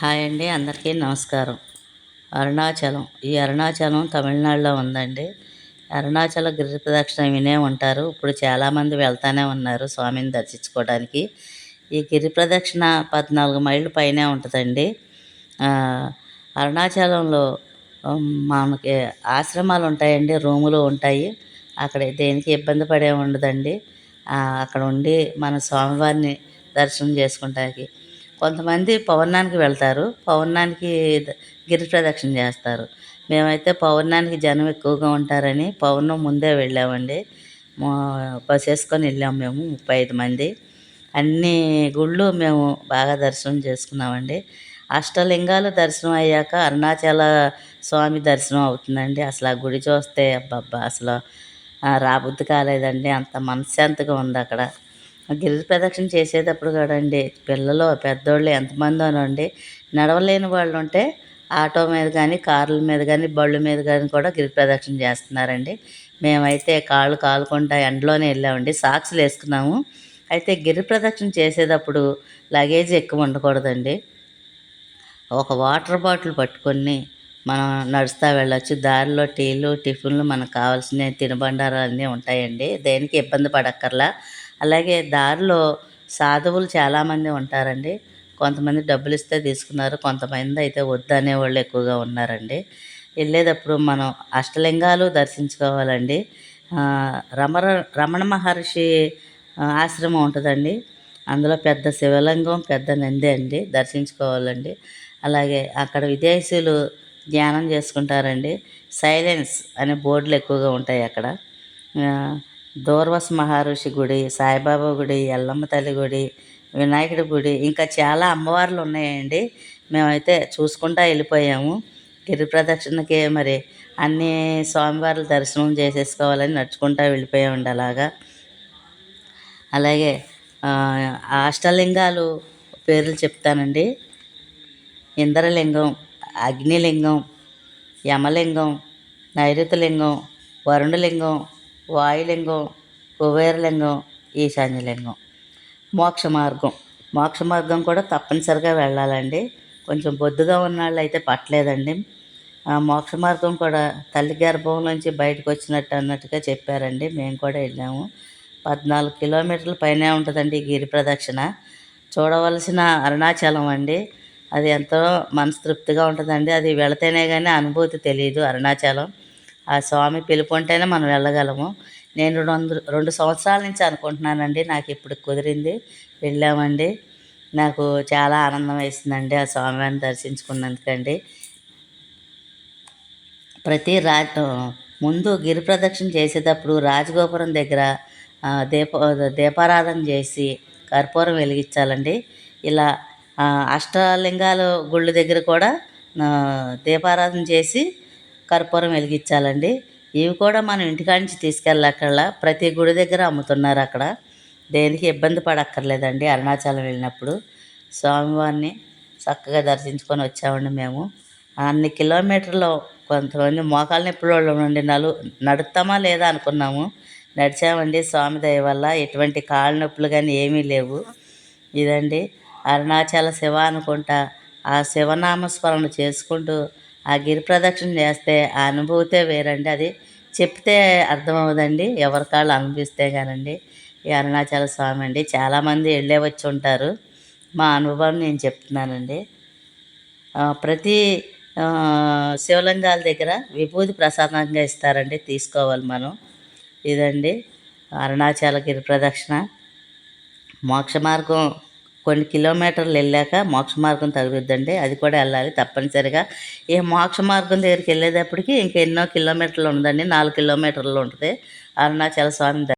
Hi అండి అందరికీ నమస్కారం. అరుణాచలం. ఈ అరుణాచలం తమిళనాడులో ఉందండి. అరుణాచల గిరి ప్రదక్షిణ వినే ఉంటారు. ఇప్పుడు చాలామంది వెళ్తానే ఉన్నారు స్వామిని దర్శించుకోవడానికి. ఈ గిరి ప్రదక్షిణ పద్నాలుగు మైళ్ళు పైనే ఉంటుందండి. అరుణాచలంలో మనకి ఆశ్రమాలు ఉంటాయండి రూములు ఉంటాయి. అక్కడ దేనికి ఇబ్బంది పడే ఉండదండి. అక్కడ ఉండి మన స్వామివారిని దర్శనం చేసుకుంటానికి. కొంతమంది పౌర్ణానికి వెళ్తారు పౌర్ణానికి గిరి ప్రదక్షిణ చేస్తారు. మేమైతే పౌర్ణానికి జనం ఎక్కువగా ఉంటారని పౌర్ణం ముందే వెళ్ళామండి. బస్ వేసుకొని వెళ్ళాము మేము ముప్పై ఐదు మంది. అన్ని గుళ్ళు మేము బాగా దర్శనం చేసుకున్నామండి. అష్టలింగాలు దర్శనం అయ్యాక అరుణాచల స్వామి దర్శనం అవుతుందండి. అసలు ఆ గుడి చూస్తే అబ్బబ్బా అసలు రాబుద్ది కాలేదండి. అంత మనశ్శాంతిగా ఉంది అక్కడ. గిరి ప్రదక్షిణ చేసేటప్పుడు కదండి పిల్లలు పెద్దోళ్ళు ఎంతమందోనండి నడవలేని వాళ్ళు ఉంటే ఆటో మీద కానీ కార్ల మీద కానీ బళ్ళు మీద కానీ కూడా గిరి ప్రదక్షిణ చేస్తున్నారండి. మేమైతే కాళ్ళు కాలుకుంటా ఎండలోనే వెళ్ళామండి సాక్స్లు వేసుకున్నాము. అయితే గిరి ప్రదక్షిణ చేసేటప్పుడు లగేజ్ ఎక్కువ ఉండకూడదండి. ఒక వాటర్ బాటిల్ పట్టుకొని మనం నడుస్తూ వెళ్ళొచ్చు. దారిలో టీలు టిఫిన్లు మనకు కావాల్సిన తినుబండారాలన్నీ ఉంటాయండి. దేనికి ఇబ్బంది పడక్కర్లా. అలాగే దారిలో సాధువులు చాలామంది ఉంటారండి. కొంతమంది డబ్బులు ఇస్తే తీసుకున్నారు కొంతమంది అయితే వద్దు అనేవాళ్ళు ఎక్కువగా ఉన్నారండి. వెళ్ళేటప్పుడు మనం అష్టలింగాలు దర్శించుకోవాలండి. రమర రమణ మహర్షి ఆశ్రమం ఉంటుందండి. అందులో పెద్ద శివలింగం పెద్ద నంది అండి దర్శించుకోవాలండి. అలాగే అక్కడ విదేశీయులు ధ్యానం చేసుకుంటారండి. సైలెన్స్ అనే బోర్డులు ఎక్కువగా ఉంటాయి అక్కడ. దూర్వస మహర్షి గుడి సాయిబాబా గుడి ఎల్లమ్మ తల్లి గుడి వినాయకుడి గుడి ఇంకా చాలా అమ్మవార్లు ఉన్నాయండి. మేమైతే చూసుకుంటా వెళ్ళిపోయాము. గిరి ప్రదక్షిణకి మరి అన్ని స్వామివార్ల దర్శనం చేసేసుకోవాలని నడుచుకుంటా వెళ్ళిపోయామండి అలాగా. అలాగే అష్టలింగాలు పేర్లు చెప్తానండి. ఇంద్రలింగం అగ్నిలింగం యమలింగం నైరుతిలింగం వరుణలింగం వాయులింగం కుబేరలింగం ఈశాన్యలింగం. మోక్ష మార్గం మోక్ష మార్గం కూడా తప్పనిసరిగా వెళ్ళాలండి. కొంచెం బొద్దుగా ఉన్న వాళ్ళు అయితే పట్టలేదండి. ఆ మోక్ష మార్గం కూడా తల్లి గర్భంలోంచి బయటకు వచ్చినట్టు అన్నట్టుగా చెప్పారండి. మేము కూడా వెళ్ళాము. పద్నాలుగు కిలోమీటర్ల పైనే ఉంటుందండి ఈ గిరి ప్రదక్షిణ. చూడవలసిన అరుణాచలం అండి. అది ఎంతో మనస్తృప్తిగా ఉంటుందండి. అది వెళితేనే కానీ అనుభూతి తెలియదు అరుణాచలం. ఆ స్వామి పిలుపు ఉంటేనే మనం వెళ్ళగలము. నేను రెండు రెండు సంవత్సరాల నుంచి అనుకుంటున్నానండి నాకు ఇప్పుడు కుదిరింది వెళ్ళామండి. నాకు చాలా ఆనందం వేసిందండి ఆ స్వామివారిని దర్శించుకున్నందుకండి. ప్రతి రా ముందు గిరి ప్రదక్షిణ చేసేటప్పుడు రాజగోపురం దగ్గర దీప దీపారాధన చేసి కర్పూరం వెలిగించాలండి. ఇలా అష్టలింగాలు అష్టలింగాల గుళ్ళు దగ్గర కూడా దీపారాధన చేసి కర్పూరం వెలిగించాలండి. ఇవి కూడా మనం ఇంటికాడ నుంచి తీసుకెళ్ళక్కర్లా. ప్రతి గుడి దగ్గర అమ్ముతున్నారు అక్కడ. దేనికి ఇబ్బంది పడక్కర్లేదండి అరుణాచలం వెళ్ళినప్పుడు. స్వామివారిని చక్కగా దర్శించుకొని వచ్చామండి మేము. అన్ని కిలోమీటర్లు కొంతమంది మోకాళ్ళ నొప్పుల వాళ్ళు నలు నడుస్తామా లేదా అనుకున్నాము. నడిచామండి స్వామి దయ వల్ల. ఎటువంటి కాళ్ళ నొప్పులు కానీ ఏమీ లేవు. ఇదండి అరుణాచల శివ అనుకుంటా. ఆ శివనామస్మరణ చేసుకుంటూ ఆ గిరి ప్రదక్షిణ చేస్తే ఆ అనుభూతే వేరండి. అది చెప్తే అర్థమవుదండి ఎవరి కాళ్ళు అనుభవిస్తే కానండి. ఈ అరుణాచల స్వామి అండి. చాలామంది వెళ్ళే వచ్చి ఉంటారు. మా అనుభవం నేను చెప్తున్నానండి. ప్రతి శివలింగాల దగ్గర విభూతి ప్రసాదంగా ఇస్తారండి. తీసుకోవాలి మనం. ఇదండి అరుణాచల గిరి ప్రదక్షిణ. మోక్ష మార్గం కొన్ని కిలోమీటర్లు వెళ్ళాక మోక్ష మార్గం తగులుద్దండి. అది కూడా వెళ్ళాలి తప్పనిసరిగా. ఈ మోక్ష మార్గం దగ్గరికి వెళ్ళేటప్పటికి ఇంకెన్నో కిలోమీటర్లు ఉందండి నాలుగు కిలోమీటర్లు ఉంటుంది. అరుణాచల స్వామి